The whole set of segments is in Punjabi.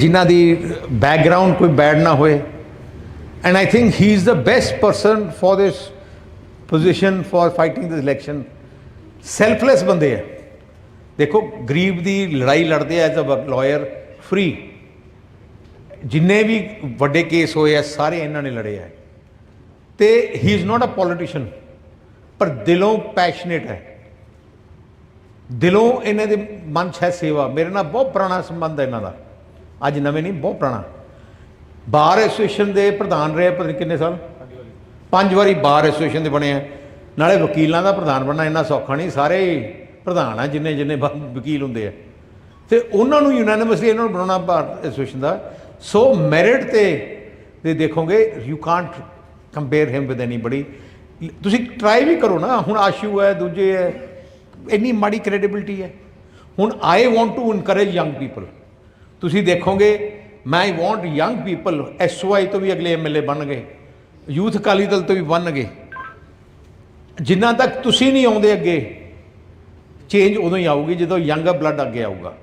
ਜਿਨ੍ਹਾਂ ਦੀ ਬੈਕਗ੍ਰਾਉਂਡ ਕੋਈ ਬੈਡ ਨਾ ਹੋਏ। And I think he is the best person for this position for fighting this election selfless ਬੰਦੇ ਹੈ ਦੇਖੋ, ਗਰੀਬ ਦੀ ਲੜਾਈ ਲੜਦੇ ਆ ਐਜ਼ ਅ ਲਾਇਰ ਫ੍ਰੀ ਜਿੰਨੇ ਵੀ ਵੱਡੇ ਕੇਸ ਹੋਏ ਆ, ਸਾਰੇ ਇਹਨਾਂ ਨੇ ਲੜੇ ਆ। ਤੇ ਹੀ ਇਜ਼ ਨਾਟ ਅ ਪੋਲੀਟੀਸ਼ੀਅਨ ਪਰ ਦਿਲੋਂ ਪੈਸ਼ਨੇਟ ਹੈ। ਦਿਲੋਂ ਇਹਨਾਂ ਦੇ ਮਨ 'ਚ ਹੈ ਸੇਵਾ। ਮੇਰੇ ਨਾਲ ਬਹੁਤ ਪੁਰਾਣਾ ਸੰਬੰਧ ਹੈ ਇਹਨਾਂ ਦਾ। ਅੱਜ ਨਵੇਂ ਨਹੀਂ, ਬਹੁਤ ਪੁਰਾਣਾ। ਬਾਰ ਐਸੋਸੀਏਸ਼ਨ ਦੇ ਪ੍ਰਧਾਨ ਰਹੇ ਪਤਾ ਨਹੀਂ ਕਿੰਨੇ ਸਾਲ? ਪੰਜ ਵਾਰੀ ਬਾਰ ਐਸੋਸੀਏਸ਼ਨ ਦੇ ਬਣੇ ਆ। ਨਾਲੇ ਵਕੀਲਾਂ ਦਾ ਪ੍ਰਧਾਨ ਬਣਨਾ ਇੰਨਾ ਸੌਖਾ ਨਹੀਂ, ਸਾਰੇ ਪ੍ਰਧਾਨ ਆ, ਜਿੰਨੇ ਜਿੰਨੇ ਵਕੀਲ ਹੁੰਦੇ ਆ। ਤੇ ਉਹਨਾਂ ਨੂੰ ਯੂਨੈਨਿਮਸਲੀ ਇਹਨਾਂ ਨੂੰ ਬਣਾਉਣਾ ਬਾਰ ਐਸੋਸੀਏਸ਼ਨ ਦਾ। ਸੋ ਮੈਰਿਟ ਤੇ ਤੇ ਦੇਖੋਗੇ you can't compare him with anybody ਤੁਸੀਂ ਟਰਾਈ ਵੀ ਕਰੋ ਨਾ, ਹੁਣ ਆਸ਼ੂ ਹੈ, ਦੂਜੇ ਹੈ, ਇੰਨੀ ਮਾੜੀ ਕ੍ਰੈਡੀਬਿਲਟੀ ਹੈ। ਹੁਣ I want to encourage young people ਤੁਸੀਂ ਦੇਖੋਗੇ ਮੈਂ ਆਈ ਵਾਂਟ ਯੰਗ ਪੀਪਲ ਐਸਵਾਈ ਤੋਂ ਵੀ ਅਗਲੇ ਐਮਐਲਏ ਬਣਨਗੇ ਯੂਥ ਅਕਾਲੀ ਦਲ ਤੋਂ ਵੀ ਬਣਨਗੇ। ਜਿੰਨਾ ਤੱਕ ਤੁਸੀਂ ਨਹੀਂ ਆਉਂਦੇ ਅੱਗੇ ਚੇਂਜ ਉਦੋਂ ਹੀ ਆਊਗੀ ਜਦੋਂ ਯੰਗ ਬਲੱਡ ਅੱਗੇ ਆਊਗਾ।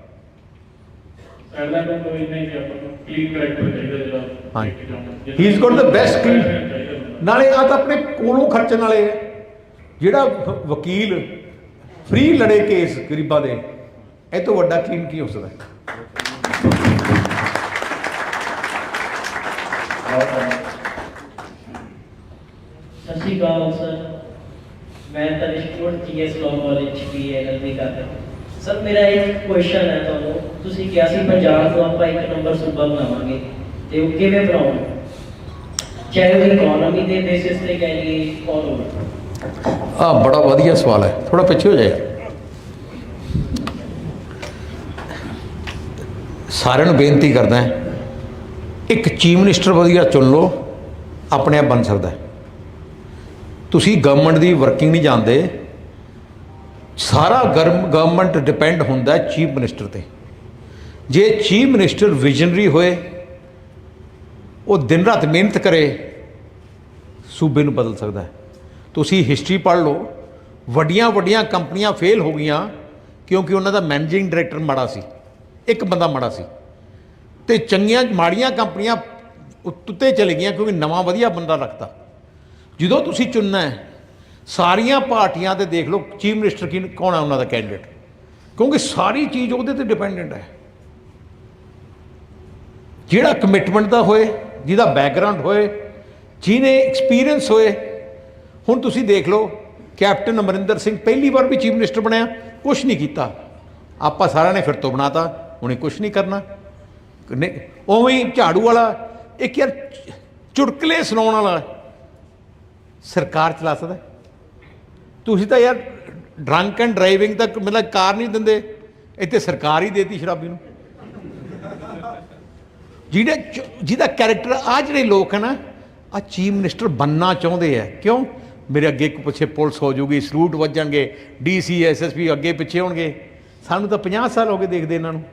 ਪਹਿਲਾਂ ਤਾਂ ਕੋਈ ਨਹੀਂ ਕਿ ਆਪਾਂ ਨੂੰ ਕਲੀਨ ਕਰੈਕਟਰ ਚਾਹੀਦਾ ਜਿਹੜਾ ਹਾਂਜੀ। He is GOAT the best ਨਾਲੇ ਆ ਤਾਂ ਆਪਣੇ ਕੋਲੋਂ ਖਰਚਣ ਵਾਲੇ ਹੈ। ਜਿਹੜਾ ਵਕੀਲ ਫ੍ਰੀ ਲੜੇ ਕੇਸ ਗਰੀਬਾਂ ਦੇ ਇਹ ਤੋਂ ਵੱਡਾ ਕਲੀਨ ਕੀ ਹੋ ਸਕਦਾ ਹੈ? ਸਤਿ ਸ਼੍ਰੀ ਅਕਾਲ ਸਰ। ਮੈਂ ਤਨਿਸ਼ਪੁਰ ਜੀਐਸ ਲਾਅ ਕਾਲਜ ਵੀ ਐਲਐਲਬੀ ਕਰ ਰਿਹਾ। ਸਰ, ਮੇਰਾ ਇੱਕ ਕੁਐਸਚਨ ਹੈ ਤੁਹਾਨੂੰ। ਤੁਸੀਂ ਕਿਹਾ ਸੀ ਪੰਜਾਬ ਨੂੰ ਆਪਾਂ ਇੱਕ ਨੰਬਰ ਸੂਬਾ ਬਣਾਵਾਂਗੇ ਤੇ ਉਹ ਕਿਵੇਂ ਬਣਾਉਣਾ ਚਾਹੇ ਉਹ ਇਕਨੋਮੀ ਦੇ ਬੇਸਿਸ ਤੇ ਕਹਿ ਲਈਏ ਔਰ ਹੋਰ ਆ ਬੜਾ ਵਧੀਆ ਸਵਾਲ ਹੈ। ਥੋੜਾ ਪਿੱਛੇ ਹੋ ਜਾਏ ਸਾਰਿਆਂ ਨੂੰ ਬੇਨਤੀ ਕਰਦਾ ਹਾਂ ਇੱਕ ਚੀਫ ਮਿਨਿਸਟਰ ਵਧੀਆ ਚੁਣ ਲਓ, ਆਪਣੇ ਆਪ ਬਣ ਸਕਦਾ ਤੁਸੀਂ ਗਵਰਨਮੈਂਟ ਦੀ ਵਰਕਿੰਗ ਨਹੀਂ ਜਾਣਦੇ। ਸਾਰਾ ਗਵਰਨਮੈਂਟ ਡਿਪੈਂਡ ਹੁੰਦਾ ਚੀਫ ਮਿਨਿਸਟਰ ਤੇ। ਜੇ ਚੀਫ ਮਿਨਿਸਟਰ ਵਿਜ਼ਨਰੀ ਹੋਏ, ਉਹ ਦਿਨ ਰਾਤ ਮਿਹਨਤ ਕਰੇ, ਸੂਬੇ ਨੂੰ ਬਦਲ ਸਕਦਾ ਹੈ। ਤੁਸੀਂ ਹਿਸਟਰੀ ਪੜ੍ਹ ਲਓ, ਵੱਡੀਆਂ ਵੱਡੀਆਂ ਕੰਪਨੀਆਂ ਫੇਲ ਹੋ ਗਈਆਂ ਕਿਉਂਕਿ ਉਹਨਾਂ ਦਾ ਮੈਨੇਜਿੰਗ ਡਾਇਰੈਕਟਰ ਮਾੜਾ ਸੀ। ਇੱਕ ਬੰਦਾ ਮਾੜਾ ਸੀ। ਤੇ ਚੰਗੀਆਂ, ਮਾੜੀਆਂ ਕੰਪਨੀਆਂ ਉੱਤੇ ਚਲੇ ਗਈਆਂ ਕਿਉਂਕਿ ਨਵਾਂ ਵਧੀਆ ਬੰਦਾ ਰੱਖਦਾ ਜਦੋਂ ਤੁਸੀਂ ਚੁਣਨਾ ਹੈ, ਸਾਰੀਆਂ ਪਾਰਟੀਆਂ ਤੇ ਦੇਖ ਲਓ, ਚੀਫ ਮਿਨਿਸਟਰ ਕੀ ਕੌਣ ਹੈ ਉਹਨਾਂ ਦਾ ਕੈਂਡੀਡੇਟ? ਕਿਉਂਕਿ ਸਾਰੀ ਚੀਜ਼ ਉਹਦੇ ਤੇ ਡਿਪੈਂਡੈਂਟ ਹੈ। ਜਿਹੜਾ ਕਮਿਟਮੈਂਟ ਦਾ ਹੋਏ, ਜਿਹਦਾ ਬੈਕਗ੍ਰਾਉਂਡ ਹੋਏ, ਜਿਹਨੇ ਐਕਸਪੀਰੀਅੰਸ ਹੋਏ, ਹੁਣ ਤੁਸੀਂ ਦੇਖ ਲਓ, ਕੈਪਟਨ ਅਮਰਿੰਦਰ ਸਿੰਘ ਪਹਿਲੀ ਵਾਰ ਵੀ ਚੀਫ ਮਿਨਿਸਟਰ ਬਣਿਆ ਕੁਝ ਨਹੀਂ ਕੀਤਾ। ਆਪਾਂ ਸਾਰਿਆਂ ਨੇ ਫਿਰ ਤੋਂ ਬਣਾਤਾ, ਹੁਣੇ ਕੁਝ ਨਹੀਂ ਕਰਨਾ। ਨਹੀਂ, ਉਵੇਂ ਹੀ ਝਾੜੂ ਵਾਲਾ, ਇੱਕ ਯਾਰ ਚੁਟਕਲੇ ਸੁਣਾਉਣ ਵਾਲਾ ਸਰਕਾਰ ਚਲਾ ਸਕਦਾ ਤੁਸੀਂ ਤਾਂ ਯਾਰ ਡਰੰਕ ਐਂਡ ਡਰਾਈਵਿੰਗ ਤੱਕ ਮਤਲਬ ਕਾਰ ਨਹੀਂ ਦਿੰਦੇ, ਇੱਥੇ ਸਰਕਾਰ ਹੀ ਦੇਤੀ ਸ਼ਰਾਬੀ ਨੂੰ। ਜਿਹੜੇ ਚ- ਜਿਹਦਾ ਕੈਰੈਕਟਰ ਆ ਜਿਹੜੇ ਲੋਕ ਹਨ ਆ ਚੀਫ ਮਿਨਿਸਟਰ ਬੰਨਾ ਚਾਹੁੰਦੇ ਆ। ਕਿਉਂ? ਮੇਰੇ ਅੱਗੇ ਕੋ ਪਿੱਛੇ ਪੁਲਿਸ ਹੋ ਜਾਊਗੀ, ਸਲੂਟ ਵੱਜਣਗੇ ਡੀਸੀ ਐਸਐਸਪੀ ਅੱਗੇ ਪਿੱਛੇ ਹੋਣਗੇ। ਸਾਨੂੰ ਤਾਂ 50 ਸਾਲ ਹੋ ਗਏ ਦੇਖਦੇ ਇਹਨਾਂ ਨੂੰ।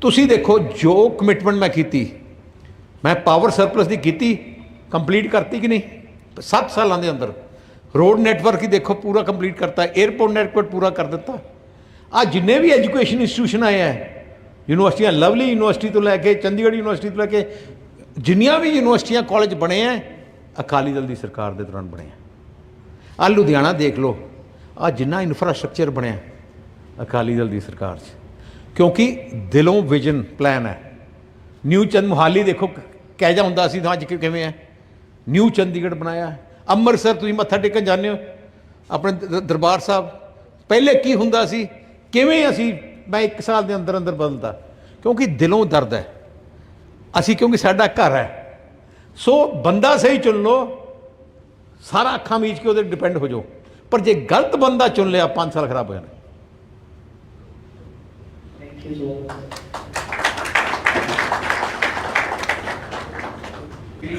ਤੁਸੀਂ ਦੇਖੋ ਜੋ ਕਮਿਟਮੈਂਟ ਮੈਂ ਕੀਤੀ, ਮੈਂ ਪਾਵਰ ਸਰਪਲਸ ਦੀ ਕੀਤੀ ਕੰਪਲੀਟ ਕਰਤੀ ਕਿ ਨਹੀਂ? 7 ਸਾਲਾਂ ਦੇ ਅੰਦਰ। ਰੋਡ ਨੈਟਵਰਕ ਹੀ ਦੇਖੋ ਪੂਰਾ ਕੰਪਲੀਟ ਕਰਤਾ 에어ਪੋਰਟ ਨੈਟਵਰਕ ਪੂਰਾ ਕਰ ਦਿੱਤਾ। ਆ ਜਿੰਨੇ ਵੀ ਐਜੂਕੇਸ਼ਨ ਇੰਸਟੀਟਿਊਸ਼ਨ ਆਏ ਆ ਯੂਨੀਵਰਸਿਟੀਆਂ ਲਵਲੀ ਯੂਨੀਵਰਸਿਟੀ ਤੋਂ ਲੈ ਕੇ, ਚੰਡੀਗੜ੍ਹ ਯੂਨੀਵਰਸਿਟੀ ਤੋਂ ਲੈ ਕੇ, ਜਿੰਨੀਆਂ ਵੀ ਯੂਨੀਵਰਸਿਟੀਆਂ ਕਾਲਜ ਬਣੇ ਆ, ਅਕਾਲੀ ਦਲ ਦੀ ਸਰਕਾਰ ਦੇ ਦੌਰਾਨ ਬਣੇ ਆ। ਆ ਲੁਧਿਆਣਾ ਦੇਖ ਲਓ ਆ ਜਿੰਨਾ ਇਨਫਰਾਸਟ੍ਰਕਚਰ ਬਣਿਆ, ਅਕਾਲੀ ਦਲ ਦੀ ਸਰਕਾਰ 'ਚ। ਕਿਉਂਕਿ ਦਿਲੋਂ ਵਿਜ਼ਨ ਪਲਾਨ ਹੈ। ਨਿਊ ਚੰਦ ਮੁਹਾਲੀ ਦੇਖੋ, ਕ- ਕਹਿ ਜਾ ਹੁੰਦਾ ਸੀ ਤਾਂ ਅੱਜ ਕਿਵੇਂ ਹੈ? ਨਿਊ ਚੰਡੀਗੜ੍ਹ ਬਣਾਇਆ। ਅੰਮ੍ਰਿਤਸਰ ਤੁਸੀਂ ਮੱਥਾ ਟੇਕਣ ਜਾਂਦੇ ਹੋ, ਆਪਣੇ ਦਰਬਾਰ ਸਾਹਿਬ। ਪਹਿਲੇ ਕੀ ਹੁੰਦਾ ਸੀ, ਕਿਵੇਂ ਅਸੀਂ, ਮੈਂ ਇੱਕ ਸਾਲ ਦੇ ਅੰਦਰ ਅੰਦਰ ਬਦਲਦਾ, ਕਿਉਂਕਿ ਦਿਲੋਂ ਦਰਦ ਹੈ। ਅਸੀਂ ਕਿਉਂਕਿ ਸਾਡਾ ਘਰ ਹੈ। ਸੋ ਬੰਦਾ ਸਹੀ ਚੁਣ ਲਓ, ਸਾਰਾ ਅੱਖਾਂ ਮੀਚ ਕੇ ਉਹਦੇ ਡਿਪੈਂਡ ਹੋ ਜਾਓ। ਪਰ ਜੇ ਗਲਤ ਬੰਦਾ ਚੁਣ ਲਿਆ 5 ਸਾਲ ਖਰਾਬ ਹੋ ਜਾਣੇ। ਥੈਂਕ ਯੂ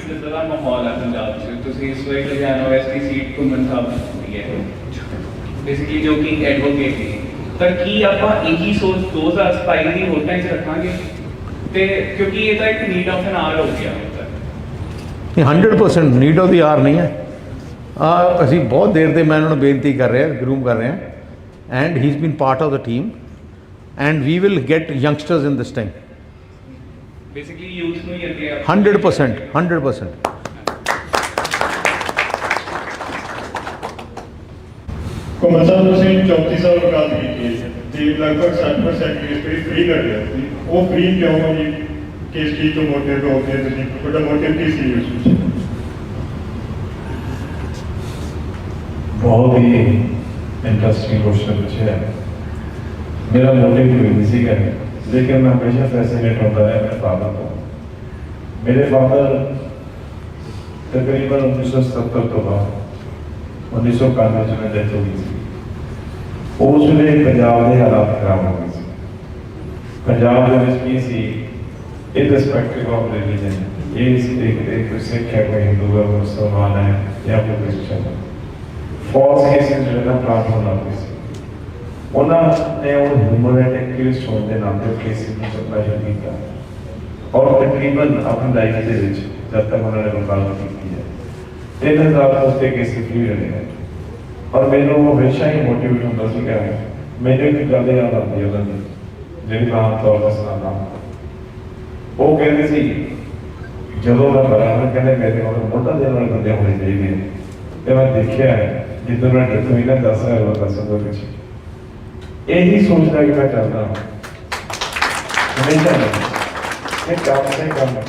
ਸੋ ਮਚ ਮਾਹੌਲ ਹੈ ਪੰਜਾਬ 'ਚ ਤੁਸੀਂ ਇਸ ਵੇਲੇ ਲੁਧਿਆਣਾ ਵੈਸਟ ਦੀ ਸੀਟ ਘੁੰਮਣ ਸਾਹਿਬ ਹੋਈ ਹੈ ਬੇਸਿਕਲੀ ਜੋ ਕਿ ਐਡਵੋਕੇਟ ਨੇ। ਤਾਂ ਕੀ ਆਪਾਂ ਇਹੀ ਸੋਚ 2027 ਦੀ ਵੋਟਾਂ 'ਚ ਰੱਖਾਂਗੇ? ਤੇ ਕਿਉਂਕਿ ਇਹ ਤਾਂ ਇੱਕ ਨੀਡ ਆਫ ਐਨ ਆਰ ਹੋ ਗਿਆ। ਇਹ 100% ਨੀਡ ਆਫ ਦੀ ਆਰ ਨਹੀਂ ਹੈ। ਆ ਅਸੀਂ ਬਹੁਤ ਦੇਰ ਦੇ ਮੈਂ ਉਹਨਾਂ ਨੂੰ ਬੇਨਤੀ ਕਰ ਰਿਹਾ ਗਰੂਮ ਕਰ ਰਿਹਾ। And he is been part of the team and we will get youngsters in this time. Basically youth ਨੂੰ ਹੀ ਅੱਗੇ ਆਪ- 100%, 100%. ਘੁੰਮਣ ਸਾਹਿਬ ਤੁਸੀਂ 34 ਸਾਲ ਵਕਾਲਤ ਕੀਤੀ ਹੈ। ਤੇ ਲਗਭਗ 60% ਕੇਸ ਤੁਸੀਂ ਫ੍ਰੀ ਕਰ ਲਿਆ ਸੀ ਉਹ ਫ੍ਰੀ ਕਿਉਂ ਹੋ ਜੀ ਕਿਸ ਚੀਜ਼ ਤੋਂ ਮੋਟਿਵ ਹੋ ਕੇ ਤੁਸੀਂ? ਤੁਹਾਡਾ ਮੋਟਿਵ ਕੀ ਸੀ ਉਸ ਵਿੱਚ ਬਹੁਤ ਹੀ ਇੰਟਰਸਟਿੰਗ ਕੁਐਸਚਨ ਹੈ ਮੇਰਾ ਮੋਟਿਵ ਕੋਈ ਨਹੀਂ ਸੀਗਾ ਲੇਕਿਨ ਮੈਂ ਹਮੇਸ਼ਾ ਫੈਸੀਨੇਟ ਹੁੰਦਾ ਰਿਹਾ ਮੇਰੇ ਫਾਦਰ ਤੋਂ ਮੇਰੇ ਫਾਦਰ ਤਕਰੀਬਨ 1970 ਤੋਂ ਬਾਅਦ 1991 ਚ ਮੈਂ ਡੈਥ ਹੋ ਗਈ ਸੀ ਉਸ ਵੇਲੇ ਪੰਜਾਬ ਦੇ ਹਾਲਾਤ ਖਰਾਬ ਹੋ ਗਏ ਸੀ ਪੰਜਾਬ ਦੇ ਵਿੱਚ ਕੀ ਸੀ ਇਰਰਿਸਪੈਕਟਿਵ ਆਫ ਰਿਲੀਜਨ ਇਹ ਸੀ ਦੇਖਦੇ ਕੋਈ ਸਿੱਖ ਹੈ ਕੋਈ ਹਿੰਦੂ ਹੈ ਕੋਈ ਮੁਸਲਮਾਨ ਹੈ ਜਾਂ ਕੋਈ ਕ੍ਰਿਸਚਨ ਹੈ ਫਾਲਸ ਕੇਸਿਸ ਜਿਹੜੇ ਨਾ ਪਲਾਟ ਹੋਣ ਲੱਗ ਪਏ ਸੀ ਉਹਨਾਂ ਨੇ ਉਹ ਹਿਊਮਨ ਐਕਟਿਵਿਸਟ ਹੋਣ ਦੇ ਨਾਤੇ ਕੇਸਿਸ ਨੂੰ ਚੱਲਣਾ ਕੀਤਾ। ਔਰ ਤਕਰੀਬਨ ਆਪਣੀ ਲਾਈਫ ਦੇ ਵਿੱਚ ਜਦ ਤੱਕ ਉਹਨਾਂ ਨੇ ਵਕਾਲਤ ਕੀਤੀ ਹੈ ਤਿੰਨ ਹਜ਼ਾਰ ਤੋਂ ਉੱਤੇ ਕੇਸਿਸ ਫ੍ਰੀ ਰਹੇ ਨੇ। ਔਰ ਮੈਨੂੰ ਹਮੇਸ਼ਾ ਹੀ ਮੋਟੀਵੇਟ ਹੁੰਦਾ ਸੀਗਾ ਮੈਨੂੰ ਇੱਕ ਗੱਲ ਯਾਦ ਆਉਂਦੀ ਉਹਨਾਂ ਦੀ ਜਿਹੜੀ ਮੈਂ ਆਮ ਤੌਰ ਤੇ ਸੁਣਾਉਂਦਾ ਉਹ ਕਹਿੰਦੇ ਸੀ ਜਦੋਂ ਮੈਂ ਬਰਾਬਰ ਕਹਿੰਦੇ ਮੇਰੇ ਕੋਲ ਮੋਟਾ ਦੇ ਨਾਲ ਬੰਦੇ ਹੋਣੇ ਚਾਹੀਦੇ ਤੇ ਮੈਂ ਦੇਖਿਆ ਹੈ, ਜਿੱਦੋਂ ਮੈਂ ਡੈਥ ਹੋਈ ਨਾ 10 ਸਾਲ ਬਾਅਦ ਦਸ ਵਿੱਚ ਇਹੀ ਸੋਚਦਾ ਕਿ ਮੈਂ ਕਰਦਾ ਹਾਂ ਹਮੇਸ਼ਾ ਇਹ ਕੰਮ ਸੇ ਕੰਮ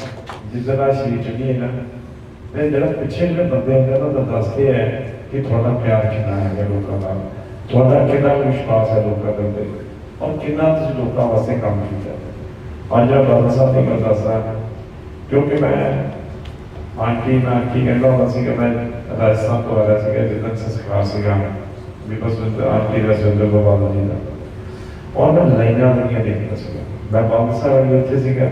ਜਿੱਦਾਂ ਦਾ ਸ਼ਰੀਰ ਚੱਲੀ ਹੈ ਨਾ ਤੇ ਜਿਹੜਾ ਪਿੱਛੇ ਜਿਹੜੇ ਬੰਦੇ ਹੁੰਦੇ ਨੇ ਉਹ ਤਾਂ ਦੱਸਦੇ ਹੈ ਕਿ ਤੁਹਾਡਾ ਪਿਆਰ ਕਿੰਨਾ ਹੈ ਲੋਕਾਂ ਦਾ ਤੁਹਾਡਾ ਕਿੰਨਾ ਵਿਸ਼ਵਾਸ ਹੈ ਲੋਕਾਂ ਦੇ ਉੱਤੇ ਔਰ ਕਿੰਨਾ ਤੁਸੀਂ ਲੋਕਾਂ ਵਾਸਤੇ ਕੰਮ ਕੀਤਾ ਅੱਜ ਆ ਬਾਬਾ ਸਾਹਿਬ ਦੀ ਗੱਲ ਦੱਸਦਾ ਕਿਉਂਕਿ ਮੈਂ ਆਂਟੀ ਮੈਂ ਕੀ ਕਹਿੰਦਾ ਹੁੰਦਾ ਸੀ ਕਿ ਮੈਂ ਬੀਬਾ ਸੁੰਦਰ ਆਰਤੀ ਦਾ ਸੁੰਦਰ ਬਾਬਾ ਜੀ ਦਾ ਔਰ ਮੈਂ ਲਾਈਨਾਂ ਬੜੀਆਂ ਦੇਖਦਾ ਸੀ ਮੈਂ ਬਾਂਸਾ ਵਾਲੀ ਉੱਥੇ ਸੀਗਾ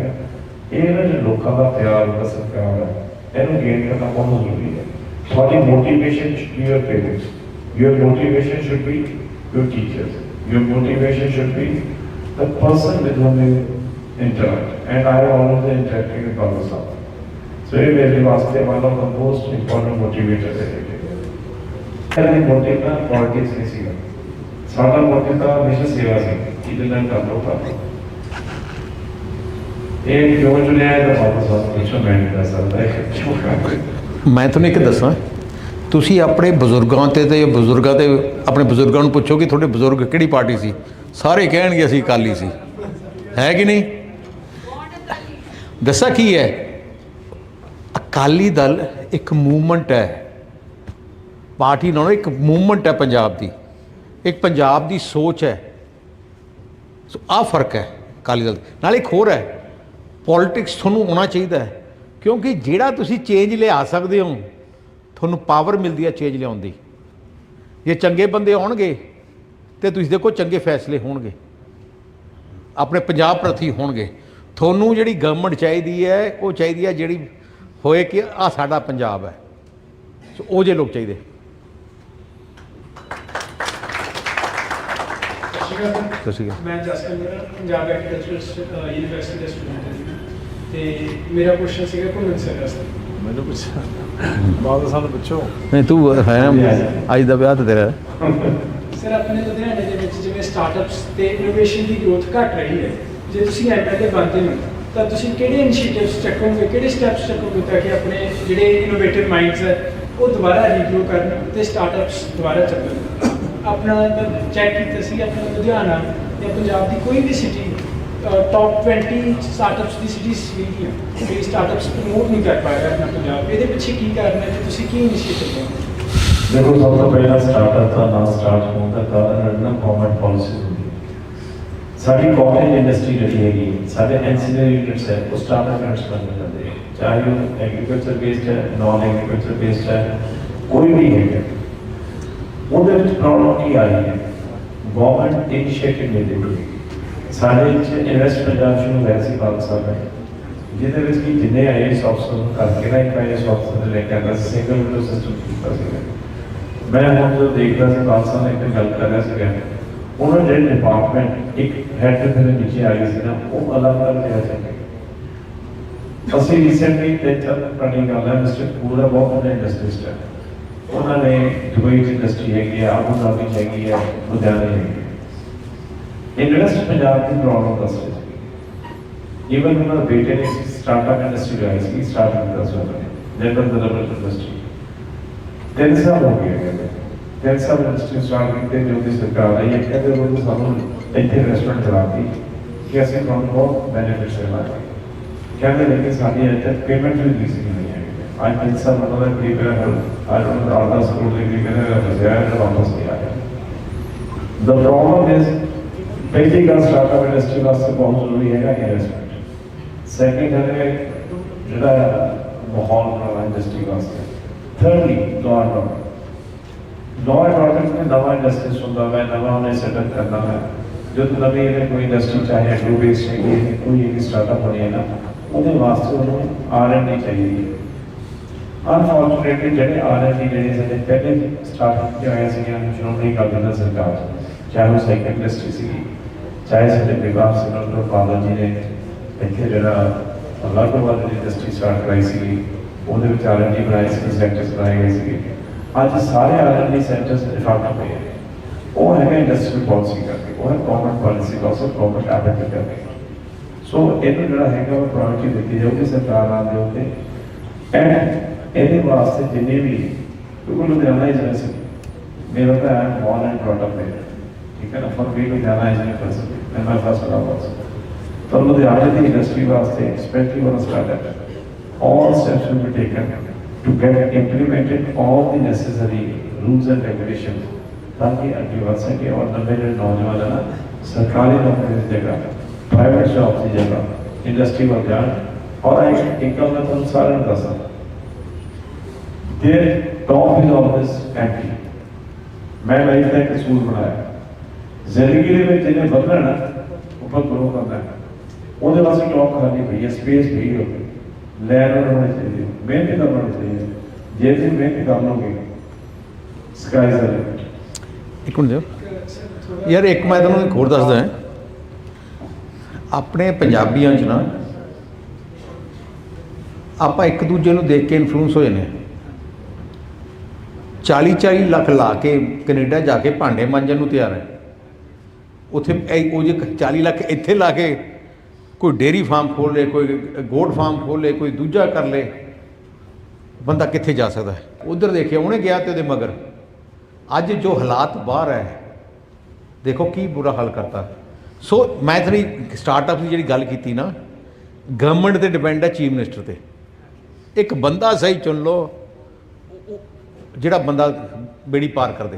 ਇਹ ਇਹਨਾਂ ਦੇ ਲੋਕਾਂ ਦਾ ਪਿਆਰ ਦਾ ਸਤਿਕਾਰ ਹੈ ਇਹਨੂੰ ਗੇਨ ਕਰਨਾ ਬਹੁਤ ਜ਼ਰੂਰੀ ਹੈ ਤੁਹਾਡੀ motivation should your parents your motivation should be your teachers your motivation should be the person with whom you interact. And I am always interacting with Baba So, he will be the one of the most important motivators ਹੈ ਇਹਦੀ ਮੋਟਿਵ ਨਾ ਸਾਡਾ ਮੋਟਿਵ ਤਾਂ ਹਮੇਸ਼ਾ ਸੇਵਾ ਸੀ, ਜਿਹਦੇ ਨਾਲ ਕਰ ਲੋ ਕਰ ਇਹ ਕਿਉਂ ਹੈ ਤਾਂ ਬਾਬਾ ਸਾਹਿਬ ਮੈਂ ਨਹੀਂ ਦੱਸ ਮੈਂ ਤੁਹਾਨੂੰ ਇੱਕ ਦੱਸਾਂ, ਤੁਸੀਂ ਆਪਣੇ ਬਜ਼ੁਰਗਾਂ ਤੇ ਤੇ ਬਜ਼ੁਰਗਾਂ ਤੇ ਆਪਣੇ ਬਜ਼ੁਰਗਾਂ ਨੂੰ ਪੁੱਛੋ ਕਿ ਤੁਹਾਡੇ ਬਜ਼ੁਰਗ ਕਿਹੜੀ ਪਾਰਟੀ ਸੀ? ਸਾਰੇ ਕਹਿਣਗੇ ਅਸੀਂ ਅਕਾਲੀ ਸੀ। ਹੈ ਕਿ ਨਹੀਂ? ਦੱਸਾਂ ਕੀ ਹੈ? ਅਕਾਲੀ ਦਲ ਇੱਕ ਮੂਵਮੈਂਟ ਹੈ। ਪਾਰਟੀ ਨਾਲੋਂ ਇੱਕ ਮੂਵਮੈਂਟ ਹੈ ਪੰਜਾਬ ਦੀ। ਇੱਕ ਪੰਜਾਬ ਦੀ ਸੋਚ ਹੈ। ਸੋ ਆਹ ਫ਼ਰਕ ਹੈ ਅਕਾਲੀ ਦਲ ਨਾਲ ਇੱਕ ਹੋਰ ਹੈ ਪੋਲਿਟਿਕਸ ਤੁਹਾਨੂੰ ਆਉਣਾ ਚਾਹੀਦਾ ਹੈ। ਕਿਉਂਕਿ ਜਿਹੜਾ ਤੁਸੀਂ ਚੇਂਜ ਲਿਆ ਸਕਦੇ ਹੋ, ਤੁਹਾਨੂੰ ਪਾਵਰ ਮਿਲਦੀ ਹੈ ਚੇਂਜ ਲਿਆਉਣ ਦੀ। ਜੇ ਚੰਗੇ ਬੰਦੇ ਆਉਣਗੇ, ਤੇ ਤੁਸੀਂ ਦੇਖੋ ਚੰਗੇ ਫੈਸਲੇ ਹੋਣਗੇ। ਆਪਣੇ ਪੰਜਾਬ ਪ੍ਰਤੀ ਹੋਣਗੇ। ਤੁਹਾਨੂੰ ਜਿਹੜੀ ਗਵਰਨਮੈਂਟ ਚਾਹੀਦੀ ਹੈ, ਉਹ ਚਾਹੀਦੀ ਹੈ ਜਿਹੜੀ ਹੋਏ ਕਿ ਆ ਸਾਡਾ ਪੰਜਾਬ ਹੈ। ਸੋ ਉਹ ਜੇ ਲੋਕ ਚਾਹੀਦੇ। ਸਤਿ ਸ਼੍ਰੀ ਅਕਾਲ। ਮੈਂ ਜਸਟਨ ਮੇਰਾ ਪੰਜਾਬ ਐਗਰੀਕਲਚਰ ਯੂਨੀਵਰਸਿਟੀ ਦਾ ਸਟੂਡੈਂਟ ਹਾਂ ਤੇ ਮੇਰਾ ਕੁਐਸਚਨ ਸੀਗਾ ਘੁੰਮਣ ਸਰ ਵਾਸਤੇ। ਮੈਨੂੰ ਪੁੱਛਿਆ ਬਾਅਦ ਸਾਨੂੰ ਪੁੱਛੋ। ਨਹੀਂ ਤੂੰ ਹੈ ਅੱਜ ਦਾ ਵਿਆਹ ਤੇ ਤੇਰਾ। ਸਰ ਆਪਣੇ ਲੁਧਿਆਣੇ ਦੇ ਵਿੱਚ ਜਿਵੇਂ ਸਟਾਰਟਅਪਸ ਤੇ ਇਨੋਵੇਸ਼ਨ ਦੀ ਗਰੋਥ ਘਟ ਰਹੀ ਹੈ ਜੇ ਤੁਸੀਂ ਐਂਟਰ ਦੇ ਬਣਦੇ ਹੋ ਤਾਂ ਤੁਸੀਂ ਕਿਹੜੇ ਇਨੀਸ਼ੀਏਟਿਵਸ ਚੱਕੋਗੇ ਕਿਹੜੇ ਸਟੈਪਸ ਚੱਕੋਗੇ ਤਾਂ ਕਿ ਆਪਣੇ ਜਿਹੜੇ ਇਨੋਵੇਟਿਵ ਮਾਈਂਡਸ ਹੈ ਉਹ ਦੁਬਾਰਾ ਰੀਗਰੋ ਕਰਨ ਤੇ ਸਟਾਰਟਅਪਸ ਦੁਬਾਰਾ ਚੱਲਣ? ਆਪਣਾ ਚੈੱਕ ਕੀਤਾ ਸੀ ਆਪਣਾ ਲੁਧਿਆਣਾ ਜਾਂ ਪੰਜਾਬ ਦੀ ਕੋਈ ਵੀ ਸਿਟੀ ਟੌਪ 20 ਸਟਾਰਟਅਪਸ ਦੀ ਸਿਟੀ ਸੀਗੀਆਂ ਜਿਹੜੀ ਸਟਾਰਟਅਪਸ ਪ੍ਰਮੋਟ ਨਹੀਂ ਕਰ ਪਾ ਰਿਹਾ ਆਪਣਾ ਪੰਜਾਬ। ਇਹਦੇ ਪਿੱਛੇ ਕੀ ਕਾਰਨ ਹੈ ਤੇ ਤੁਸੀਂ ਕੀ ਇਨੀਸ਼ੀਏਟਿਵ ਲਓਗੇ ਦੇਖੋ ਸਭ ਤੋਂ ਪਹਿਲਾਂ ਸਟਾਰਟਅਪ ਦਾ ਨਾਮ ਸਟਾਰਟ ਹੋਣ ਦਾ ਕਾਰਨ ਹੈ ਨਾ ਗਵਰਨਮੈਂਟ ਪਾਲਿਸੀ ਹੁੰਦੀ ਹੈ। ਸਾਡੀ ਕਾਟੇਜ ਇੰਡਸਟਰੀ ਜਿਹੜੀ ਹੈਗੀ ਹੈ, ਸਾਡੇ ਐਨਸੀਨਰੀ ਯੂਨਿਟਸ ਹੈ ਉਹ ਸਟਾਰਟਅਪ ਯੂਨਿਟਸ ਬਣ ਜਾਂਦੇ ਹੈ। ਚਾਹੇ ਉਹ ਐਗਰੀਕਲਚਰ ਬੇਸਡ ਹੈ ਨਾਨ ਐਗਰੀਕਲਚਰ ਬੇਸਡ ਹੈ ਕੋਈ ਵੀ ਹੈ ਉਹਦੇ ਵਿੱਚ ਪ੍ਰੋਬਲਮ ਕੀ ਆਈ ਹੈ ਗਵਰਨਮੈਂਟ ਇਨੀਸ਼ੀਏਟਿਵ ਲੈ ਰਹੀ ਹੈ ਸਾਡੇ ਵਿੱਚ ਇਨਵੈਸਟ ਪੰਜਾਬ ਸ਼ੁਰੂ ਹੋਇਆ ਸੀ ਪੰਜ ਸਾਲ ਪਹਿਲਾਂ ਜਿਹਦੇ ਵਿੱਚ ਕਿ ਜਿੰਨੇ ਆਈਐਸ ਅਫਸਰ ਨੂੰ ਕਰਕੇ ਨਾ ਇੱਕ ਆਈਐਸ ਅਫਸਰ ਨੇ ਲੈ ਕੇ ਆਇਆ ਸਿੰਗਲ ਵਿੰਡੋ ਸਿਸਟਮ ਕੀਤਾ ਸੀਗਾ ਮੈਂ ਹੁਣ ਜਦੋਂ ਦੇਖਦਾ ਸੀ ਪੰਜ ਸਾਲ ਇੱਕ ਗੱਲ ਕਰ ਰਿਹਾ ਸੀਗਾ ਉਹਨਾਂ ਦੇ ਡਿਪਾਰਟਮੈਂਟ ਇੱਕ ਹੈਡ ਦੇ ਨੀਚੇ ਆ ਗਈ ਸੀ ਨਾ ਉਹ ਅਲੱਗ ਅਲੱਗ ਰਿਹਾ ਸੀ ਅਸੀਂ ਰੀਸੈਂਟਲੀ ਤੇ ਚੱਲ ਪੁਰਾਣੀ ਗੱਲ ਹੈ ਮਿਸਟਰ ਪੂਰਾ ਬਹੁਤ ਵੱਡਾ ਇੰਡਸਟਰੀਸਟ ਹੈ ਉਹਨਾਂ ਨੇ ਦੁਬਈ ਚ ਇੰਡਸਟਰੀ ਹੈਗੀ ਹੈ ਆਬੂ ਧਾਬੀ 'ਚ ਹੈਗੀ ਹੈ ਲੁਧਿਆਣੇ ਹੈਗੀ ਹੈ ਇਨਵੈਸਟ ਪੰਜਾਬ ਦੀ ਪ੍ਰੋਬਲਮ ਦੱਸ ਰਹੇ ਸੀ ਈਵਨ ਉਹਨਾਂ ਦੇ ਬੇਟੇ ਨੇ ਸਟਾਰਟਅਪ ਇੰਡਸਟਰੀ ਲਾਈ ਸੀ ਸਟਾਰਟਅਪ ਦਾ ਸੋਚਿਆ ਲੈਬਰ ਦਾ ਰਬਰ ਇੰਡਸਟਰੀ ਤਿੰਨ ਸਾਲ ਹੋ ਗਏ ਕਹਿੰਦੇ ਤਿੰਨ ਸਾਲ ਇੰਡਸਟਰੀ ਸਟਾਰਟ ਕੀਤੇ ਜੋ ਦੀ ਸਰਕਾਰ ਆਈ ਹੈ ਕਹਿੰਦੇ ਉਹ ਸਾਨੂੰ ਇੱਥੇ ਰੈਸਟੋਰੈਂਟ ਚਲਾਤੀ ਕਿ ਅਸੀਂ ਤੁਹਾਨੂੰ ਬਹੁਤ ਬੈਨੀਫਿਟਸ ਦੇਵਾਂਗੇ ਕਹਿੰਦੇ ਲੇਕਿਨ ਸਾਡੀ ਇੱਥੇ ਪੇਮੈਂਟ ਵੀ ਨਹੀਂ ਸੀ ਨਹੀਂ ਹੈ ਅੱਜ ਤਿੰਨ ਸਾਲ ਮਤਲਬ ਕਿ ਮੇਰਾ I don't know all the school ਦੇ ਵੀ ਕਹਿੰਦੇ ਰਸਿਆ ਹੈ ਵਾਪਸ ਨਹੀਂ ਆਇਆ The problem is, ਪਹਿਲੀ ਗੱਲ ਸਟਾਰਟਅਪ ਇੰਡਸਟਰੀ ਵਾਸਤੇ ਬਹੁਤ ਜ਼ਰੂਰੀ ਹੈਗਾ ਇਨਵੈਸਟਮੈਂਟ ਸੈਕੰਡ ਹੈ ਜਿਹੜਾ ਮਾਹੌਲ ਬਣਾਉਣਾ ਇੰਡਸਟਰੀ ਵਾਸਤੇ thirdly law and order law and order में ਨਵਾਂ ਇੰਡਸਟਰੀ ਹੁੰਦਾ ਹੈ ਨਵਾਂ ਉਹਨੇ ਸੈਟਅਪ ਕਰਨਾ ਹੈ ਜੋ ਨਵੀਂ ਇਹਨੇ ਕੋਈ ਇੰਡਸਟਰੀ ਚਾਹੇ ਐਗਰੋ ਬੇਸ ਚਾਹੀਏ ਹੈ, ਕੋਈ ਇੱਕ ਸਟਾਰਟਅਪ ਬਣੇ ਨਾ ਉਹਦੇ ਵਾਸਤੇ ਉਹਨੂੰ ਆਰ ਐਂਡ ਡੀ ਚਾਹੀਦੀ ਹੈ ਅਨਫੋਰਚੂਨੇਟਲੀ ਜਿਹੜੇ ਆਰ ਐਂਡ ਡੀ ਜਿਹੜੇ ਸਾਡੇ ਪਹਿਲੇ ਸਟਾਰਟਅਪ ਕੀਤੇ ਹੋਏ ਸੀਗੇ ਸ਼੍ਰੋਮਣੀ ਅਕਾਲੀ ਦਲ ਸਰਕਾਰ 'ਚ, ਚਾਹੇ ਉਹ ਸੈਕੰਡ ਇੰਡਸਟਰੀ ਸੀਗੀ ਚਾਹੇ ਸਾਡੇ ਵਿਭਾਗ ਸਿੰਘ ਡਾਕਟਰ ਬਾਦਲ ਜੀ ਨੇ ਇੱਥੇ ਜਿਹੜਾ ਅਲੱਗ ਵਾਲੀ ਇੰਡਸਟਰੀ ਸਟਾਰਟ ਕਰਾਈ ਸੀ ਉਹਦੇ ਵਿੱਚ ਆਰ ਐਂਡ ਡੀ ਬਣਾਏ ਸੀ ਸੈਕਟਰਸ ਬਣਾਏ ਗਏ ਸੀਗੇ ਅੱਜ ਸਾਰੇ R and D sectors defunct ਹੋਏ ਆ ਉਹ ਹੈਗਾ ਇੰਡਸਟਰੀਅਲ ਪਾਲਿਸੀ ਕਰਕੇ ਉਹ ਹੈ ਗਵਰਨਮੈਂਟ ਪਾਲਿਸੀ ਆਲਸੋ ਗਵਰਨਮੈਂਟ ਐਪੀਟ ਕਰਕੇ ਸੋ ਇਹਨੂੰ ਜਿਹੜਾ ਹੈਗਾ ਉਹ ਪ੍ਰਾਇੋਰਟੀ ਦਿੱਤੀ ਜਾਊਗੀ ਸਰਕਾਰਾਂ ਦੇ ਉੱਤੇ ਐਂਡ टेन क्लास जिन्हें भी क्योंकि उन्होंने जाना है जैसे मेरा तो I am and brought up मेरे ठीक है ना फॉर मी टू जाना है जैसे फ़र्स्ट मैं मैं फ़र्स्ट वाला बॉस तो उन्होंने आज भी इंडस्ट्री वास्ते specially one startup all steps will be taken to और जगह प्राइवेट जॉब की जगह इंडस्ट्री जाए आई इनकम में तुम सारे दस ਸਾਰਿਆਂ ਨੂੰ ਦੱਸਾਂ ਦੇਰ ਟੌਪ ਮੈਂ ਲਾਈਫ ਦਾ ਇੱਕ ਅਸੂਲ ਬਣਾਇਆ। ਜ਼ਿੰਦਗੀ ਦੇ ਵਿੱਚ ਜਿਹਨੇ ਵਧਣਾ ਨਾ, ਉੱਪਰ ਗਰੋ ਕਰਨਾ ਉਹਦੇ ਵਾਸਤੇ ਟੌਪ ਖਾਲੀ ਪਈ ਹੈ ਸਪੇਸ ਪਈ ਹੋ ਲੈਣ ਹੋਣੀ ਚਾਹੀਦੀ ਮਿਹਨਤ ਕਰਨਾ ਚਾਹੀਦੀ ਜੇ ਤੁਸੀਂ ਮਿਹਨਤ ਕਰ ਲਓਗੇ ਸਕਾਈ ਇਜ਼ ਇੱਕ ਮਿੰਟ ਦਿਓ। ਯਾਰ, ਇੱਕ ਮੈਂ ਤੁਹਾਨੂੰ ਇੱਕ ਹੋਰ ਦੱਸਦਾ ਆਪਣੇ ਪੰਜਾਬੀਆਂ 'ਚ ਨਾ, ਆਪਾਂ ਇੱਕ ਦੂਜੇ ਨੂੰ ਦੇਖ ਕੇ ਇਨਫਲੂਐਂਸ ਹੋ ਜਾਂਦੇ ਹਾਂ 40 40 ਲੱਖ ਲਾ ਕੇ ਕੈਨੇਡਾ ਜਾ ਕੇ ਭਾਂਡੇ ਮਾਂਜਣ ਨੂੰ ਤਿਆਰ ਹੈ। ਉੱਥੇ ਇਹ- ਉਹ ਜੇ 40 ਲੱਖ ਇੱਥੇ ਲਾ ਕੇ ਕੋਈ ਡੇਰੀ ਫਾਰਮ ਖੋਲ ਲੇ, ਕੋਈ ਗੋਟ ਫਾਰਮ ਖੋਲ ਲੇ, ਕੋਈ ਦੂਜਾ ਕਰ ਲੇ, ਬੰਦਾ ਕਿੱਥੇ ਜਾ ਸਕਦਾ ਹੈ? ਉਧਰ ਦੇਖਿਆ, ਉਹਨੇ ਗਿਆ ਤੇ ਉਹਦੇ ਮਗਰ। ਅੱਜ ਜੋ ਹਾਲਾਤ ਬਾਹਰ ਹੈ, ਦੇਖੋ ਕੀ ਬੁਰਾ ਹਾਲ ਕਰਤਾ। ਸੋ ਮੈਂ ਤੇਰੀ ਸਟਾਰਟਅਪ ਦੀ ਜਿਹੜੀ ਗੱਲ ਕੀਤੀ ਨਾ ਗਵਰਨਮੈਂਟ ਤੇ ਡਿਪੈਂਡ ਹੈ ਚੀਫ ਮਿਨਿਸਟਰ ਤੇ। ਇੱਕ ਬੰਦਾ ਸਹੀ ਚੁਣ ਲਓ ਜਿਹੜਾ ਬੰਦਾ ਬੇੜੀ ਪਾਰ ਕਰ ਦੇ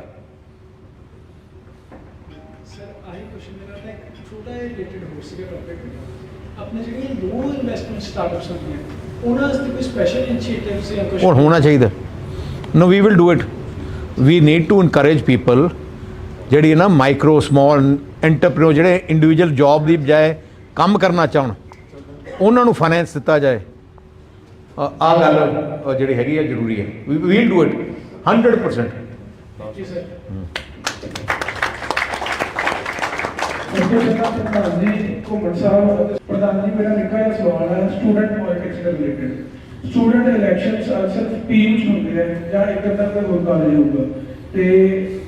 ਸਰ ਆਹੀ ਕੁਐਸਚਨ ਮੇਰਾ ਤਾਂ ਇੱਕ ਛੋਟਾ ਜਿਹਾ ਰਿਲੇਟਡ ਹੋ ਸੀਗਾ ਟੌਪਿਕ ਆਪਣੇ ਜਿਹੜੀਆਂ ਲੋ ਇਨਵੈਸਟਮੈਂਟ ਸਟਾਰਟਅਪਸ ਹੁੰਦੀਆਂ ਉਹਨਾਂ ਵਾਸਤੇ ਕੋਈ ਸਪੈਸ਼ਲ ਇਨੀਸ਼ੀਏਟਿਵਸ ਜਾਂ ਕੁਝ ਹੁਣ ਹੋਣਾ ਚਾਹੀਦਾ। No we will do it we need to encourage people ਜਿਹੜੀ ਹੈ ਨਾ ਮਾਈਕਰੋ ਸਮਾਲ ਐਂਟਰਪ੍ਰੀਨਰ ਜਿਹੜੇ ਇੰਡੀਵਿਜੂਅਲ ਜੌਬ ਦੀ ਬਜਾਏ ਕੰਮ ਕਰਨਾ ਚਾਹਣ ਉਹਨਾਂ ਨੂੰ ਫਾਈਨੈਂਸ ਦਿੱਤਾ ਜਾਏ। ਆ ਗੱਲ ਜਿਹੜੀ ਹੈਗੀ ਹੈ ਜ਼ਰੂਰੀ ਹੈ। ਵੀ ਵਿਲ ਡੂ ਇਟ 100% ਜੀ ਸਰ ਪ੍ਰਧਾਨ ਜੀ ਘੁੰਮਣ ਸਾਹਿਬ ਪ੍ਰਧਾਨ ਜੀ ਮੇਰਾ ਨਿੱਕਾ ਜਿਹਾ ਸਵਾਲ ਹੈ ਸਟੂਡੈਂਟ ਪੋਲਿਟਿਕਸ ਦੇ ਰਿਲੇਟਡ ਸਟੂਡੈਂਟ ਇਲੈਕਸ਼ਨਸ ਸਿਰਫ ਟੀਮ ਚ ਹੁੰਦੇ ਆ ਜਾਂ ਇੱਕ ਅੱਧਾ ਕੋਈ ਹੋਰ ਕਾਲਜ ਹੋਊਗਾ। ਤੇ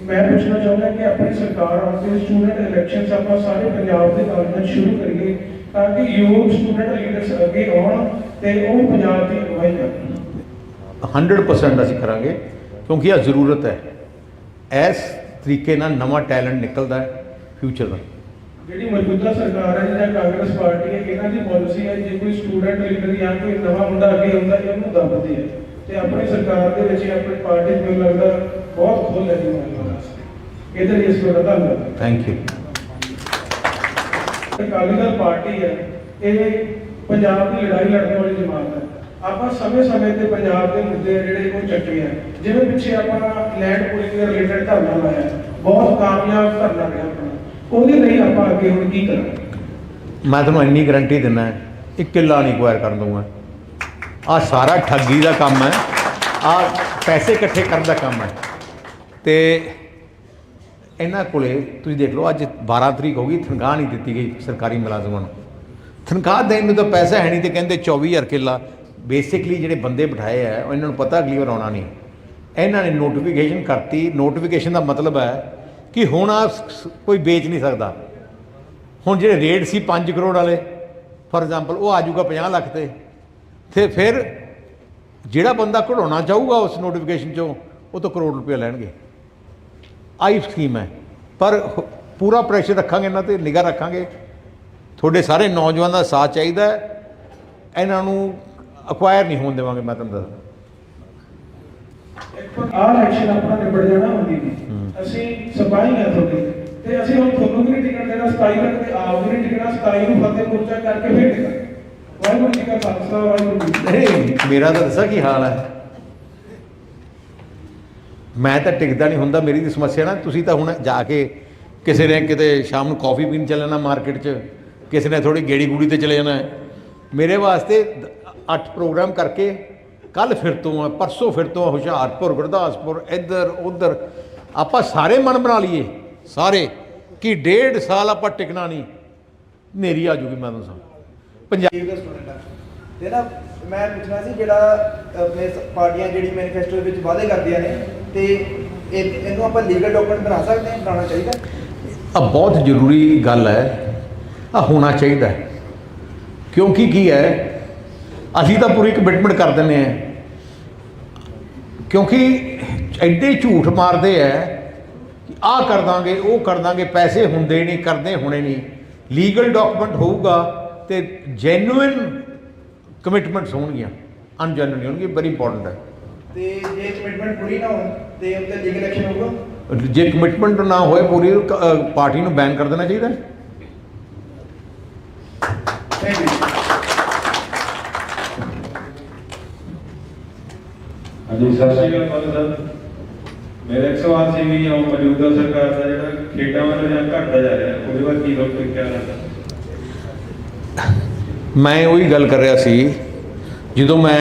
ਮੈਂ ਪੁੱਛਣਾ ਚਾਹੁੰਦਾ ਕਿ ਆਪਣੀ ਸਰਕਾਰ ਆਉਂਦੇ ਸਟੂਡੈਂਟ ਇਲੈਕਸ਼ਨਸ ਆਪਾਂ ਸਾਰੇ ਪੰਜਾਬ ਦੇ ਕਾਲਜਾਂ ਸ਼ੁਰੂ ਕਰੀਏ ਤਾਂ ਕਿ ਯੂਥ ਸਟੂਡੈਂਟ ਲੀਡਰਸ ਅੱਗੇ ਆਉਣ ਤੇ ਉਹ ਪੰਜਾਬ ਦੀ ਅਗਵਾਈ ਕਰਨ 100% ਅਸੀਂ ਕਰਾਂਗੇ। ਕਿਉਂਕਿ ਇਹ ਜ਼ਰੂਰਤ ਹੈ। ਇਸ ਤਰੀਕੇ ਨਾਲ ਨਵਾਂ ਟੈਲੈਂਟ ਨਿਕਲਦਾ ਹੈ ਫਿਊਚਰ ਦਾ। ਜਿਹੜੀ ਮੌਜੂਦਾ ਸਰਕਾਰ ਹੈ ਜਾਂ ਕਾਂਗਰਸ ਪਾਰਟੀ ਹੈ ਇਹਨਾਂ ਦੀ ਪਾਲਿਸੀ ਹੈ ਜੇ ਕੋਈ ਸਟੂਡੈਂਟ ਲੀਡਰ ਜਾਂ ਕੋਈ ਨਵਾਂ ਮੁੰਡਾ ਅੱਗੇ ਆਉਂਦਾ ਹੈ ਉਹਨੂੰ ਦੱਬਦੇ ਹੈ ਤੇ ਆਪਣੀ ਸਰਕਾਰ ਦੇ ਵਿੱਚ ਆਪਣੀ ਪਾਰਟੀ ਮੈਨੂੰ ਲੱਗਦਾ ਬਹੁਤ ਖੋਲ ਹੈ ਜੀ ਮਾਮਲੇ ਵਾਸਤੇ ਇਧਰ ਇਸ ਤੋਂ ਧੰਨਵਾਦ। Thank you Akali Dal party ਹੈ ਇਹ ਪੰਜਾਬ ਦੀ ਲੜਾਈ ਲੜਨ ਵਾਲੀ ਜਮਾਤ ਹੈ। ਆਪਾਂ ਸਮੇਂ-ਸਮੇਂ ਤੇ ਪੰਜਾਬ ਦੇ ਮੁੱਦੇ ਜਿਹੜੇ ਉਹ ਚੱਕੇ ਆ। ਜਿਵੇਂ ਪਿੱਛੇ ਆਪਾਂ ਲੈਂਡ ਪੂਲਿੰਗ ਦੇ ਰਿਲੇਟਡ ਧਰਨਾ ਲਾਇਆ। ਬਹੁਤ ਕਾਮਯਾਬ ਧਰਨਾ ਰਿਹਾ ਆਪਣਾ। ਉਹਦੇ ਲਈ ਆਪਾਂ ਅੱਗੇ ਹੁਣ ਕੀ ਕਰਾਂਗੇ? ਮੈਂ ਤੁਹਾਨੂੰ ਇੰਨੀ ਗਰੰਟੀ ਦਿੰਦਾ ਇੱਕ ਕਿੱਲਾ ਨਹੀਂ ਐਕਵਾਇਰ ਕਰਨ ਦਊਂਗਾ। ਆ ਸਾਰਾ ਠੱਗੀ ਦਾ ਕੰਮ ਹੈ। ਆ ਪੈਸੇ ਇਕੱਠੇ ਕਰਨ ਦਾ ਕੰਮ ਹੈ। ਤੇ ਇਹਨਾਂ ਕੋਲੇ ਤੁਸੀਂ ਦੇਖ ਲਓ, ਅੱਜ 12 ਤਰੀਕ ਹੋ ਗਈ, ਤਨਖਾਹ ਨਹੀਂ ਦਿੱਤੀ ਗਈ ਸਰਕਾਰੀ ਮੁਲਾਜ਼ਮਾਂ ਨੂੰ। ਤਨਖਾਹ ਦੇਣ ਨੂੰ ਤਾਂ ਪੈਸਾ ਹੈ ਨਹੀਂ ਤੇ ਕਹਿੰਦੇ 24000 ਕਿੱਲਾ। ਬੇਸਿਕਲੀ ਜਿਹੜੇ ਬੰਦੇ ਬਿਠਾਏ ਆ ਉਹ ਇਹਨਾਂ ਨੂੰ ਪਤਾ ਅਗਲੀ ਵਾਰ ਆਉਣਾ ਨਹੀਂ। ਇਹਨਾਂ ਨੇ ਨੋਟੀਫਿਕੇਸ਼ਨ ਕਰਤੀ। ਨੋਟੀਫਿਕੇਸ਼ਨ ਦਾ ਮਤਲਬ ਹੈ ਕਿ ਹੁਣ ਆ ਕੋਈ ਵੇਚ ਨਹੀਂ ਸਕਦਾ। ਹੁਣ ਜਿਹੜੇ ਰੇਟ ਸੀ 5 ਕਰੋੜ ਵਾਲੇ ਫੋਰ ਐਗਜ਼ਾਮਪਲ ਉਹ ਆ ਜਾਊਗਾ 50 ਲੱਖ ਤੇ। ਤੇ ਫਿਰ ਜਿਹੜਾ ਬੰਦਾ ਕਢਾਉਣਾ ਚਾਹੂਗਾ ਉਸ ਨੋਟੀਫਿਕੇਸ਼ਨ ਚੋਂ, ਉਹ ਤੋਂ ਕਰੋੜ ਰੁਪਏ ਲੈਣਗੇ। ਆਈ ਸਕੀਮ ਹੈ। ਪਰ ਪੂਰਾ ਪ੍ਰੈਸ਼ਰ ਰੱਖਾਂਗੇ ਇਹਨਾਂ ਤੇ, ਨਿਗਾਹ ਰੱਖਾਂਗੇ। ਤੁਹਾਡੇ ਸਾਰੇ ਨੌਜਵਾਨਾਂ ਦਾ ਸਾਥ ਚਾਹੀਦਾ ਇਹਨਾਂ ਨੂੰ ਅਕਵਾਇਰ ਨਹੀਂ ਹੋਣ ਦੇਵਾਂਗੇ ਮੈਂ ਤੁਹਾਨੂੰ ਦੱਸਦਾ। ਆਹ ਇਲੈਕਸ਼ਨ ਆਪਣਾ ਨਿਬੜ ਜਾਣਾ ਹੁੰਦੀ ਨਹੀਂ। ਅਸੀਂ ਸਪਾਈ ਹੈ ਤੁਹਾਡੀ। ਤੇ ਅਸੀਂ ਹੁਣ ਤੁਹਾਨੂੰ ਵੀ ਨਹੀਂ ਟਿਕਟ ਦੇਣਾ 27 ਤੱਕ ਤੇ ਆਪ ਵੀ ਨਹੀਂ ਟਿਕਣਾ 27 ਨੂੰ ਫਤਿਹ ਮੋਰਚਾ ਕਰਕੇ ਫੇਰ ਟਿਕਾਂਗੇ ਵਾਹਿਗੁਰੂ ਜੀ ਕਾ ਖਾਲਸਾ ਵਾਹਿਗੁਰੂ ਜੀ ਕੀ ਫਤਿਹ। ਨਹੀਂ ਮੇਰਾ ਤਾਂ ਦੱਸਾਂ ਕੀ ਹਾਲ ਹੈ। ਮੈਂ ਤਾਂ ਟਿਕਦਾ ਨਹੀਂ ਹੁੰਦਾ ਮੇਰੀ ਦੀ ਸਮੱਸਿਆ ਨਾ ਤੁਸੀਂ ਤਾਂ ਹੁਣ ਜਾ ਕੇ ਕਿਸੇ ਨੇ ਕਿਤੇ ਸ਼ਾਮ ਨੂੰ ਕਾਫੀ ਪੀਣ ਚੱਲਣਾ ਮਾਰਕੀਟ 'ਚ ਕਿਸੇ ਨੇ ਥੋੜੀ ਗੇੜੀ ਗੂੜੀ ਤੇ ਚਲੇ ਜਾਣਾ। ਮੇਰੇ ਵਾਸਤੇ 8 ਪ੍ਰੋਗਰਾਮ ਕਰਕੇ ਕੱਲ ਫਿਰ ਤੋਂ ਆ ਪਰਸੋਂ ਫਿਰ ਤੋਂ ਆ ਹੁਸ਼ਿਆਰਪੁਰ ਗੁਰਦਾਸਪੁਰ ਇੱਧਰ ਉੱਧਰ ਆਪਾਂ ਸਾਰੇ ਮਨ ਬਣਾ ਲਈਏ ਸਾਰੇ ਕਿ ਡੇਢ ਸਾਲ ਆਪਾਂ ਟਿਕਣਾ ਨਹੀਂ। ਨੇਰੀ ਆ ਜੂਗੀ ਮੈਂ ਤੁਹਾਨੂੰ ਦੱਸਾਂ ਪੰਜਾਬ ਦਾ ਸਟੂਡੈਂਟ ਆ ਤੇ ਨਾ ਮੈਂ ਪੁੱਛਣਾ ਸੀ ਜਿਹੜਾ ਆਪਣੇ ਪਾਰਟੀਆਂ ਜਿਹੜੀ ਮੈਨੀਫੈਸਟੋ ਵਿੱਚ ਵਾਅਦੇ ਕਰਦੀਆਂ ਨੇ ਤੇ ਇਹ ਇਹਨੂੰ ਆਪਾਂ ਲੀਗਲ ਡਾਕੂਮੈਂਟ ਬਣਾ ਸਕਦੇ ਹਾਂ ਬਣਾਉਣਾ ਚਾਹੀਦਾ? ਆ ਬਹੁਤ ਜ਼ਰੂਰੀ ਗੱਲ ਹੈ। ਆ ਹੋਣਾ ਚਾਹੀਦਾ ਕਿਉਂਕਿ ਕੀ ਹੈ? ਅਸੀਂ ਤਾਂ ਪੂਰੀ ਕਮਿਟਮੈਂਟ ਕਰ ਦਿੰਦੇ ਆ ਕਿਉਂਕਿ ਐਡੇ ਝੂਠ ਮਾਰਦੇ ਆ ਕਿ ਆਹ ਕਰ ਦਾਂਗੇ ਉਹ ਕਰ ਦਾਂਗੇ ਪੈਸੇ ਹੁੰਦੇ ਨਹੀਂ ਕਰਦੇ ਹੋਣੇ ਨਹੀਂ। ਲੀਗਲ ਡਾਕੂਮੈਂਟ ਹੋਊਗਾ ਤੇ ਜੈਨੂਇਨ ਕਮਿਟਮੈਂਟਸ ਹੋਣਗੀਆਂ। ਅਨਜੈਨੂਇਨ ਹੋਣਗੀਆਂ ਵੈਰੀ ਇੰਪੋਰਟੈਂਟ ਹੈ। ਤੇ ਜੇ ਕਮਿਟਮੈਂਟ ਪੂਰੀ ਨਾ ਹੋਣ ਤੇ ਉੱਤੇ ਲੀਗਲ ਐਕਸ਼ਨ ਹੋਊਗਾ? ਜੇ ਕਮਿਟਮੈਂਟ ਨਾ ਹੋਏ ਪੂਰੀ ਪਾਰਟੀ ਨੂੰ ਬੈਨ ਕਰ ਦੇਣਾ ਚਾਹੀਦਾ। ਹੈ ਥੈਂਕ ਯੂ ਹਾਂਜੀ, ਸਤਿ ਸ਼੍ਰੀ ਅਕਾਲ ਫਾਦਰ ਮੇਰਾ ਇੱਕ ਸਵਾਲ ਸੀ ਵੀ ਉਹ ਮੌਜੂਦਾ ਸਰਕਾਰ ਦਾ ਜਿਹੜਾ ਖੇਡਾਂ ਵੱਲ ਰੁਝਾਨ ਘਟਦਾ ਜਾ ਰਿਹਾ, ਉਹਦੇ ਬਾਰੇ ਕੀ ਲੋਕ ਕੀ ਲੱਗਦਾ ਮੈਂ ਉਹੀ ਗੱਲ ਕਰ ਰਿਹਾ ਸੀ, ਜਦੋਂ ਮੈਂ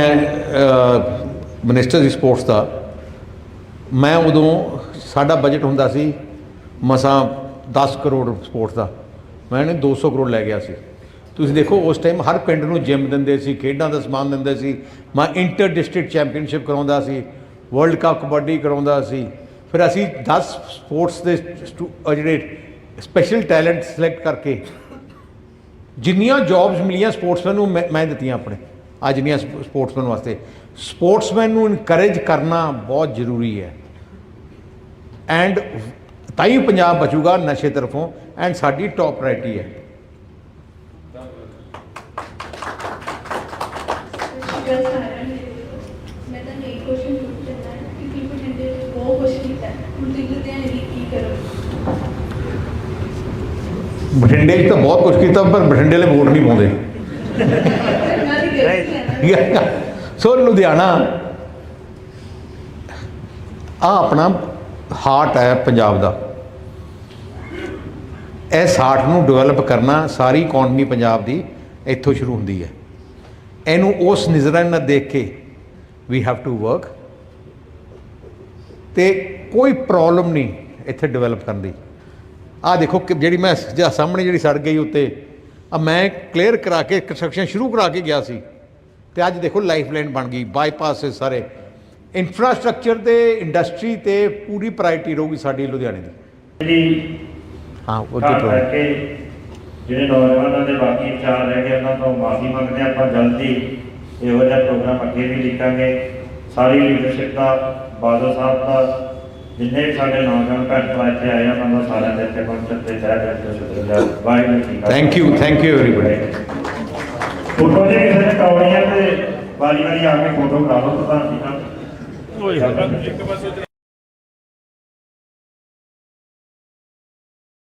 ਮਿਨਿਸਟਰ ਦੀ ਸਪੋਰਟਸ ਦਾ, ਮੈਂ ਉਦੋਂ ਸਾਡਾ ਬਜਟ ਹੁੰਦਾ ਸੀ ਮਸਾਂ 10 ਕਰੋੜ ਸਪੋਰਟਸ ਦਾ। ਮੈਂ ਨੇ 200 ਕਰੋੜ ਲੈ ਗਿਆ ਸੀ। ਤੁਸੀਂ ਦੇਖੋ, ਉਸ ਟਾਈਮ ਹਰ ਪਿੰਡ ਨੂੰ ਜਿਮ ਦਿੰਦੇ ਸੀ, ਖੇਡਾਂ ਦਾ ਸਮਾਨ ਦਿੰਦੇ ਸੀ। ਮੈਂ ਇੰਟਰ ਡਿਸਟ੍ਰਿਕਟ ਚੈਂਪੀਅਨਸ਼ਿਪ ਕਰਾਉਂਦਾ ਸੀ ਵਰਲਡ ਕੱਪ ਕਬੱਡੀ ਕਰਾਉਂਦਾ ਸੀ। ਫਿਰ ਅਸੀਂ 10 ਸਪੋਰਟਸ ਦੇ ਸਟੂ- ਜਿਹੜੇ ਸਪੈਸ਼ਲ ਟੈਲੈਂਟ ਸਿਲੈਕਟ ਕਰਕੇ ਜਿੰਨੀਆਂ ਜੌਬਸ ਮਿਲੀਆਂ ਸਪੋਰਟਸਮੈਨ ਨੂੰ ਮੈਂ ਮੈਂ ਦਿੱਤੀਆਂ ਆਪਣੇ ਆ ਜਿੰਨੀਆਂ ਸਪੋਰਟਸਮੈਨ ਵਾਸਤੇ। ਸਪੋਰਟਸਮੈਨ ਨੂੰ ਇਨਕਰੇਜ ਕਰਨਾ ਬਹੁਤ ਜ਼ਰੂਰੀ ਹੈ। ਐਂਡ ਤਾਂ ਹੀ ਪੰਜਾਬ ਬਚੂਗਾ ਨਸ਼ੇ ਤਰਫੋਂ ਐਂਡ ਸਾਡੀ ਟੌਪ ਪ੍ਰਾਇਰਟੀ ਹੈ ਸ਼ੁਕਰ ਸਾਰਿਆਂ ਨੂੰ ਮੈਂ ਤਾਂ ਨਹੀਂ ਕੁਐਸਚਨ ਪੁੱਛਣਾ ਹੈ ਕਿ ਕੀ ਬਠਿੰਡੇ ਵਿੱਚ ਬਹੁਤ ਕੁਛ ਕੀਤਾ ਹੈ ਹੁਣ ਤੁਸੀਂ ਲੁਧਿਆਣੇ ਲਈ ਕੀ ਕਰੋ ਬਠਿੰਡੇ 'ਚ ਤਾਂ ਬਹੁਤ ਕੁਝ ਕੀਤਾ, ਪਰ ਬਠਿੰਡੇ ਵਾਲੇ ਵੋਟ ਨਹੀਂ ਪਾਉਂਦੇ। ਸੋ ਲੁਧਿਆਣਾ ਆ ਆਪਣਾ ਹਾਰਟ ਹੈ ਪੰਜਾਬ ਦਾ। ਇਸ ਹਾਰਟ ਨੂੰ ਡਿਵੈਲਪ ਕਰਨਾ ਸਾਰੀ ਇਕਨੋਮੀ ਪੰਜਾਬ ਦੀ ਇੱਥੋਂ ਸ਼ੁਰੂ ਹੁੰਦੀ ਹੈ। ਇਹਨੂੰ ਉਸ ਨਜ਼ਰਾਂ ਨਾਲ ਦੇਖ ਕੇ ਵੀ ਹੈਵ ਟੂ ਵਰਕ ਤੇ ਕੋਈ ਪ੍ਰੋਬਲਮ ਨਹੀਂ ਇੱਥੇ ਡਿਵੈਲਪ ਕਰਨ ਦੀ। ਆ ਦੇਖੋ ਕਿ ਜਿਹੜੀ ਮੈਂ ਜਿਹੜਾ ਸਾਹਮਣੇ ਜਿਹੜੀ ਸੜ ਗਈ ਉੱਤੇ ਆ ਮੈਂ ਕਲੀਅਰ ਕਰਾ ਕੇ ਕੰਸਟਰਕਸ਼ਨ ਸ਼ੁਰੂ ਕਰਾ ਕੇ ਗਿਆ ਸੀ ਤੇ ਅੱਜ ਦੇਖੋ ਲਾਈਫ ਲਾਈਨ ਬਣ ਗਈ ਬਾਈਪਾਸ ਸਾਰੇ। ਇਨਫਰਾਸਟ੍ਰਕਚਰ ਤੇ ਇੰਡਸਟਰੀ ਤੇ ਪੂਰੀ ਪ੍ਰਾਇਰਟੀ ਰਹੂਗੀ ਸਾਡੀ ਲੁਧਿਆਣੇ ਦੀ। ਜੀ ਹਾਂ ਉਹ ਕਰਕੇ ਜਿਹੜੇ ਨੌਜਵਾਨਾਂ ਦੇ ਬਾਕੀ ਵਿਚਾਰ ਰਹਿ ਗਏ ਉਹਨਾਂ ਤੋਂ ਮਾਫੀ ਮੰਗਦੇ ਆਪਾਂ ਜਲਦੀ। ਇਹੋ ਜਿਹਾ ਪ੍ਰੋਗਰਾਮ ਅੱਗੇ ਵੀ ਲਿਖਾਂਗੇ। ਸਾਰੀ ਲੀਡਰਸ਼ਿਪ ਦਾ ਬਾਦਲ ਸਾਹਿਬ ਦਾ ਜਿੰਨੇ ਵੀ ਸਾਡੇ ਨੌਜਵਾਨ ਭੈਣ ਭਰਾ ਇੱਥੇ ਆਏ ਆ ਉਹਨਾਂ ਦਾ ਸਾਰਿਆਂ ਦੇ ਇੱਥੇ ਪਹੁੰਚਣ ਤੇ ਤਹਿ ਦਿਲ ਤੋਂ ਸ਼ੁਕਰੀਆ ਵਾਹਿਗੁਰੂ ਜੀ ਕਾ Thank you, thank you everybody. Photo ਜੇ ਕਿਸੇ ਨੇ ਕਰਾਉਣੀ ਹੈ ਤੇ ਵਾਰੀ ਵਾਰੀ ਆ ਕੇ ਫੋਟੋ ਕਰਾ ਲਓ ਪ੍ਰਧਾਨ ਜੀ ਨਾਲ ਇੱਕ ਪਾਸੇ